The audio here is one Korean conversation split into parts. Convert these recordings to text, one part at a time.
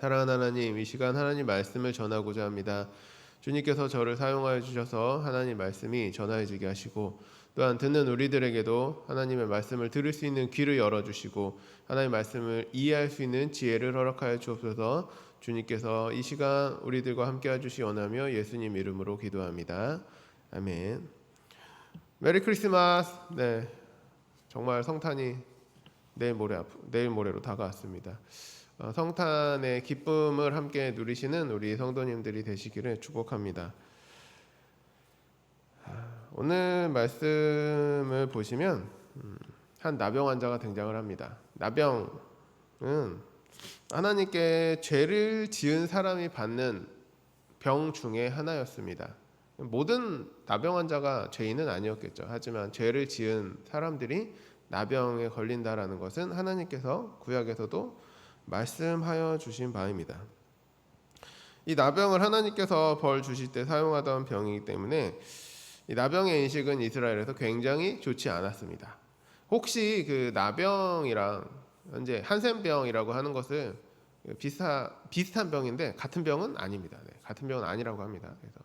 사랑하는 하나님, 이 시간 하나님 말씀을 전하고자 합니다. 주님께서 저를 사용하여 주셔서 하나님 말씀이 전하여지게 하시고 또한 듣는 우리들에게도 하나님의 말씀을 들을 수 있는 귀를 열어 주시고 하나님의 말씀을 이해할 수 있는 지혜를 허락하여 주옵소서. 주님께서 이 시간 우리들과 함께 해 주시 원하며 예수님 이름으로 기도합니다. 아멘. 메리 크리스마스. 네. 정말 성탄이 내일 모레 앞 내일 모레로 다가왔습니다. 어, 성탄의 기쁨을 함께 누리시는 우리 성도님들이 되시기를 축복합니다. 아, 오늘 말씀을 보시면 음, 한 나병 환자가 등장을 합니다. 나병은 하나님께 죄를 지은 사람이 받는 병 중에 하나였습니다. 모든 나병 환자가 죄인은 아니었겠죠. 하지만 죄를 지은 사람들이 나병에 걸린다라는 것은 하나님께서 구약에서도 말씀하여 주신 바입니다. 이 나병을 하나님께서 벌 주실 때 사용하던 병이기 때문에 이 나병의 인식은 이스라엘에서 굉장히 좋지 않았습니다. 혹시 그 나병이랑 현재 한센병이라고 하는 것을 비슷하, 비슷한 병인데 같은 병은 아닙니다. 네, 같은 병은 아니라고 합니다. 그래서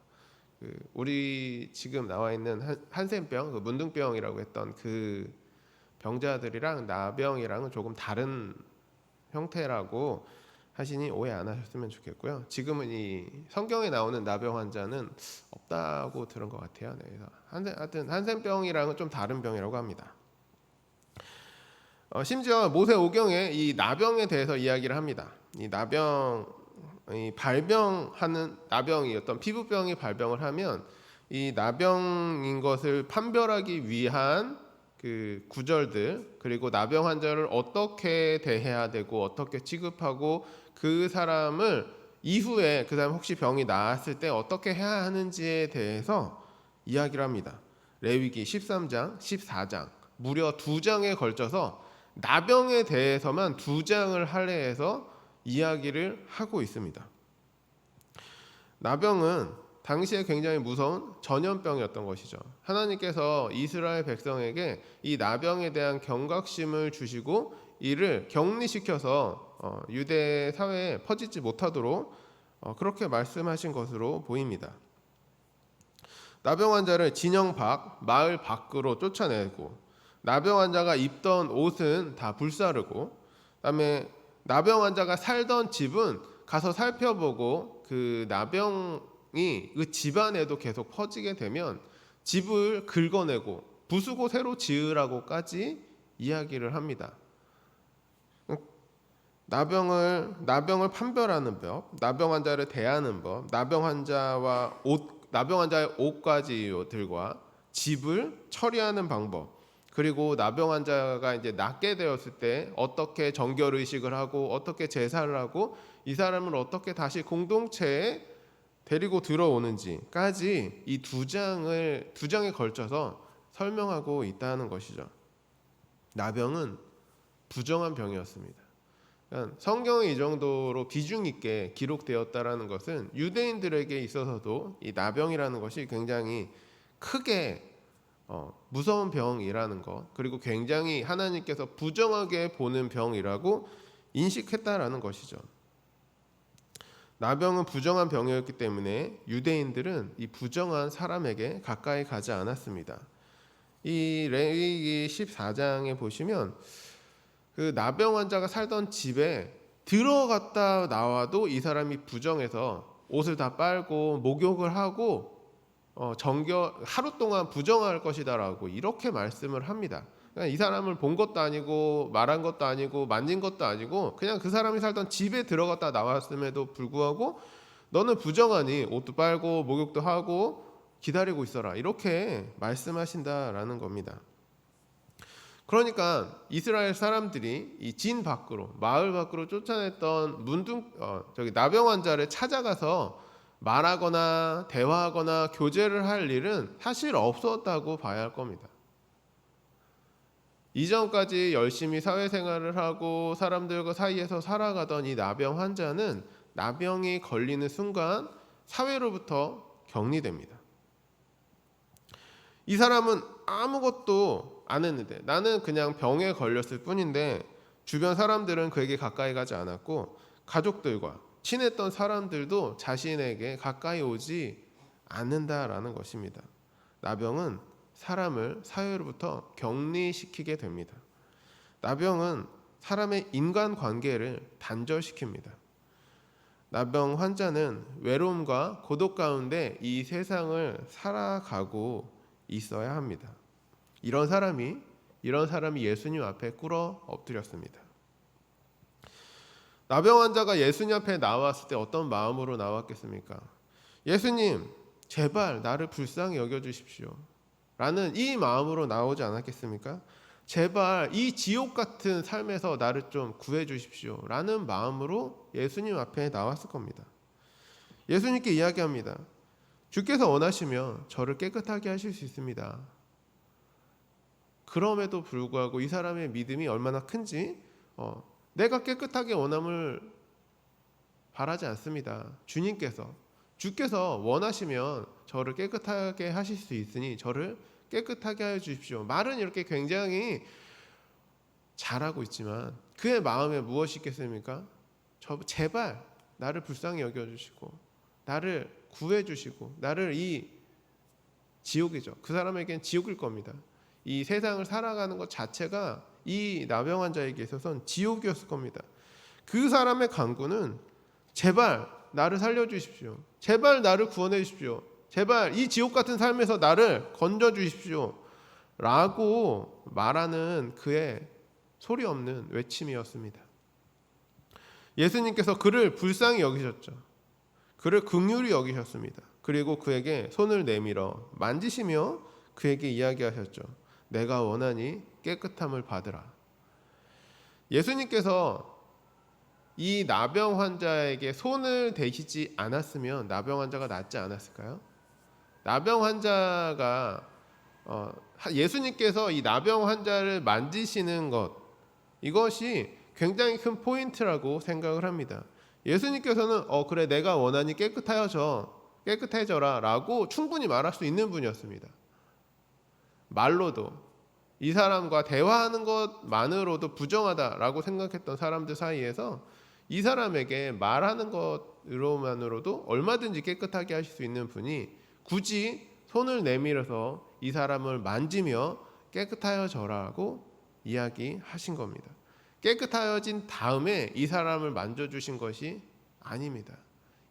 그 우리 지금 나와 있는 한, 한센병, 그 문둥병이라고 했던 그 병자들이랑 나병이랑은 조금 다른 형태라고 하시니 오해 안 하셨으면 좋겠고요. 지금은 이 성경에 나오는 나병 환자는 없다고 들은 것 같아요. 네, 그래서 한센, 하여튼 한센병이랑은 좀 다른 병이라고 합니다. 어, 심지어 모세 오경에 이 나병에 대해서 이야기를 합니다. 이 나병, 이 발병하는 나병이 어떤 피부병이 발병을 하면 이 나병인 것을 판별하기 위한 그 구절들 그리고 나병 환자를 어떻게 대해야 되고 어떻게 취급하고 그 사람을 이후에 그 사람 혹시 병이 나았을 때 어떻게 해야 하는지에 대해서 이야기를 합니다. 레위기 13장, 14장 무려 두 장에 걸쳐서 나병에 대해서만 두 장을 할애해서 이야기를 하고 있습니다. 나병은 당시에 굉장히 무서운 전염병이었던 것이죠. 하나님께서 이스라엘 백성에게 이 나병에 대한 경각심을 주시고 이를 격리시켜서 어, 유대 사회에 퍼지지 못하도록 어, 그렇게 말씀하신 것으로 보입니다. 나병 환자를 진영 밖, 마을 밖으로 쫓아내고 나병 환자가 입던 옷은 다 불사르고 그다음에 나병 환자가 살던 집은 가서 살펴보고 그 나병이 그 집안에도 계속 퍼지게 되면 집을 긁어내고 부수고 새로 지으라고까지 이야기를 합니다. 나병을 나병을 판별하는 법, 나병 환자를 대하는 법, 나병 환자와 옷 나병 환자의 옷가지들과 집을 처리하는 방법, 그리고 나병 환자가 이제 낫게 되었을 때 어떻게 정결 의식을 하고 어떻게 제사를 하고 이 사람을 어떻게 다시 공동체에 데리고 들어오는지까지 이 두 장을 두 장에 걸쳐서 설명하고 있다는 것이죠. 나병은 부정한 병이었습니다. 그러니까 성경에 이 정도로 비중 있게 기록되었다라는 것은 유대인들에게 있어서도 이 나병이라는 것이 굉장히 크게 어, 무서운 병이라는 것 그리고 굉장히 하나님께서 부정하게 보는 병이라고 인식했다라는 것이죠. 나병은 부정한 병이었기 때문에 유대인들은 이 부정한 사람에게 가까이 가지 않았습니다. 이 레위기 14장에 보시면 그 나병 환자가 살던 집에 들어갔다 나와도 이 사람이 부정해서 옷을 다 빨고 목욕을 하고 어, 정겨 하루 동안 부정할 것이다라고 이렇게 말씀을 합니다. 그러니까 이 사람을 본 것도 아니고 말한 것도 아니고 만진 것도 아니고 그냥 그 사람이 살던 집에 들어갔다 나왔음에도 불구하고 너는 부정하니 옷도 빨고 목욕도 하고 기다리고 있어라 이렇게 말씀하신다라는 겁니다. 그러니까 이스라엘 사람들이 이 진 밖으로 마을 밖으로 쫓아냈던 문둥 어, 저기 나병 환자를 찾아가서 말하거나 대화하거나 교제를 할 일은 사실 없었다고 봐야 할 겁니다. 이전까지 열심히 사회생활을 하고 사람들과 사이에서 살아가던 이 나병 환자는 나병이 걸리는 순간 사회로부터 격리됩니다. 이 사람은 아무것도 안 했는데 나는 그냥 병에 걸렸을 뿐인데 주변 사람들은 그에게 가까이 가지 않았고 가족들과 친했던 사람들도 자신에게 가까이 오지 않는다라는 것입니다. 나병은 사람을 사회로부터 격리시키게 됩니다. 나병은 사람의 인간 관계를 단절시킵니다. 나병 환자는 외로움과 고독 가운데 이 세상을 살아가고 있어야 합니다. 이런 사람이 이런 사람이 예수님 앞에 꿇어 엎드렸습니다. 나병 환자가 예수님 앞에 나왔을 때 어떤 마음으로 나왔겠습니까? 예수님, 제발 나를 불쌍히 여겨 주십시오. 라는 이 마음으로 나오지 않았겠습니까? 제발 이 지옥 같은 삶에서 나를 좀 구해 주십시오. 라는 마음으로 예수님 앞에 나왔을 겁니다. 예수님께 이야기합니다. 주께서 원하시면 저를 깨끗하게 하실 수 있습니다. 그럼에도 불구하고 이 사람의 믿음이 얼마나 큰지 어, 내가 깨끗하게 원함을 바라지 않습니다. 주님께서 주께서 원하시면 저를 깨끗하게 하실 수 있으니 저를 깨끗하게 하여 주십시오. 말은 이렇게 굉장히 잘하고 있지만 그의 마음에 무엇이 있겠습니까? 저 제발 나를 불쌍히 여겨 주시고 나를 구해 주시고 나를 이 지옥이죠. 그 사람에겐 지옥일 겁니다. 이 세상을 살아가는 것 자체가 이 나병 환자에게 있어서는 지옥이었을 겁니다. 그 사람의 간구는 제발 나를 살려 주십시오. 제발 나를 구원해 주십시오. 제발 이 지옥 같은 삶에서 나를 건져 주십시오. 라고 말하는 그의 소리 없는 외침이었습니다. 예수님께서 그를 불쌍히 여기셨죠. 그를 긍휼히 여기셨습니다. 그리고 그에게 손을 내밀어 만지시며 그에게 이야기하셨죠. 내가 원하니 깨끗함을 받으라. 예수님께서 이 나병 환자에게 손을 대시지 않았으면 나병 환자가 낫지 않았을까요? 나병 환자가 어, 예수님께서 이 나병 환자를 만지시는 것 이것이 굉장히 큰 포인트라고 생각을 합니다. 예수님께서는 어 그래 내가 원하니 깨끗하여져 깨끗해져라라고 충분히 말할 수 있는 분이었습니다. 말로도 이 사람과 대화하는 것만으로도 부정하다라고 생각했던 사람들 사이에서 이 사람에게 말하는 것으로만으로도 얼마든지 깨끗하게 하실 수 있는 분이 굳이 손을 내밀어서 이 사람을 만지며 깨끗하여져라고 이야기하신 겁니다. 깨끗하여진 다음에 이 사람을 만져주신 것이 아닙니다.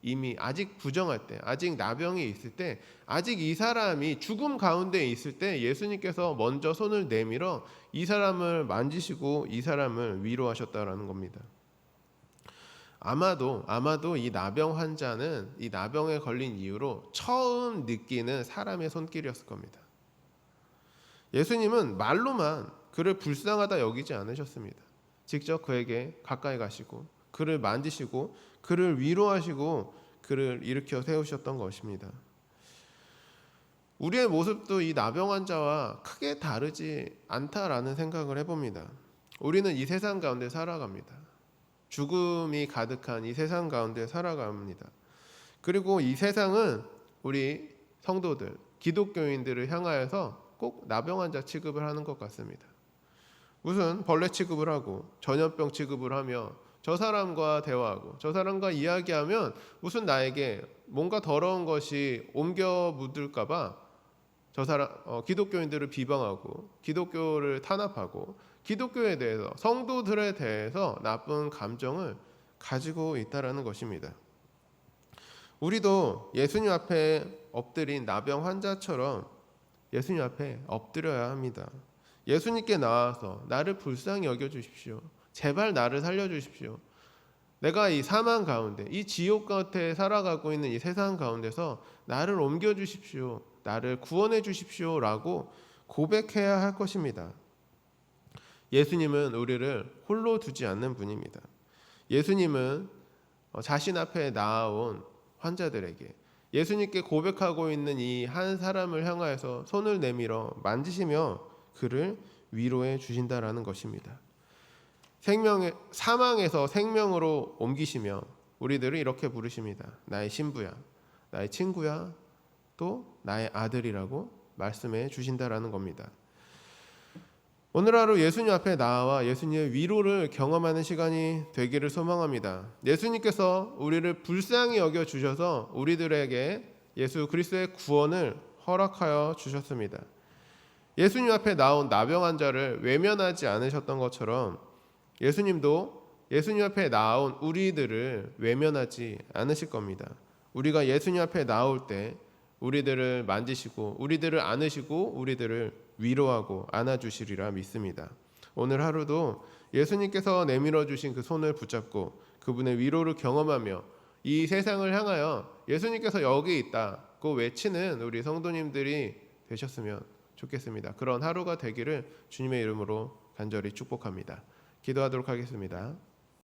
이미 아직 부정할 때, 아직 나병이 있을 때, 아직 이 사람이 죽음 가운데 있을 때 예수님께서 먼저 손을 내밀어 이 사람을 만지시고 이 사람을 위로하셨다라는 겁니다. 아마도 아마도 이 나병 환자는 이 나병에 걸린 이후로 처음 느끼는 사람의 손길이었을 겁니다. 예수님은 말로만 그를 불쌍하다 여기지 않으셨습니다. 직접 그에게 가까이 가시고 그를 만지시고 그를 위로하시고 그를 일으켜 세우셨던 것입니다. 우리의 모습도 이 나병 환자와 크게 다르지 않다라는 생각을 해봅니다. 우리는 이 세상 가운데 살아갑니다. 죽음이 가득한 이 세상 가운데 살아갑니다. 그리고 이 세상은 우리 성도들, 기독교인들을 향하여서 꼭 나병 환자 취급을 하는 것 같습니다. 무슨 벌레 취급을 하고 전염병 취급을 하며 저 사람과 대화하고 저 사람과 이야기하면 무슨 나에게 뭔가 더러운 것이 옮겨 묻을까봐 저 사람 어, 기독교인들을 비방하고 기독교를 탄압하고 기독교에 대해서 성도들에 대해서 나쁜 감정을 가지고 있다라는 것입니다. 우리도 예수님 앞에 엎드린 나병 환자처럼 예수님 앞에 엎드려야 합니다. 예수님께 나와서 나를 불쌍히 여겨 주십시오. 제발 나를 살려 주십시오. 내가 이 사망 가운데 이 지옥 곁에 살아가고 있는 이 세상 가운데서 나를 옮겨 주십시오. 나를 구원해 주십시오라고 고백해야 할 것입니다. 예수님은 우리를 홀로 두지 않는 분입니다. 예수님은 어, 자신 앞에 나아온 환자들에게 예수님께 고백하고 있는 이 한 사람을 향하여서 손을 내밀어 만지시며 그를 위로해 주신다라는 것입니다. 생명의 사망에서 생명으로 옮기시며 우리들을 이렇게 부르십니다. 나의 신부야, 나의 친구야, 또 나의 아들이라고 말씀해 주신다라는 겁니다. 오늘 하루 예수님 앞에 나와 예수님의 위로를 경험하는 시간이 되기를 소망합니다. 예수님께서 우리를 불쌍히 여겨 주셔서 우리들에게 예수 그리스도의 구원을 허락하여 주셨습니다. 예수님 앞에 나온 나병 환자를 외면하지 않으셨던 것처럼 예수님도 예수님 앞에 나온 우리들을 외면하지 않으실 겁니다. 우리가 예수님 앞에 나올 때 우리들을 만지시고 우리들을 안으시고 우리들을 위로하고 안아주시리라 믿습니다. 오늘 하루도 예수님께서 내밀어 주신 그 손을 붙잡고 그분의 위로를 경험하며 이 세상을 향하여 예수님께서 여기 있다고 외치는 우리 성도님들이 되셨으면 좋겠습니다. 그런 하루가 되기를 주님의 이름으로 간절히 축복합니다. 기도하도록 하겠습니다.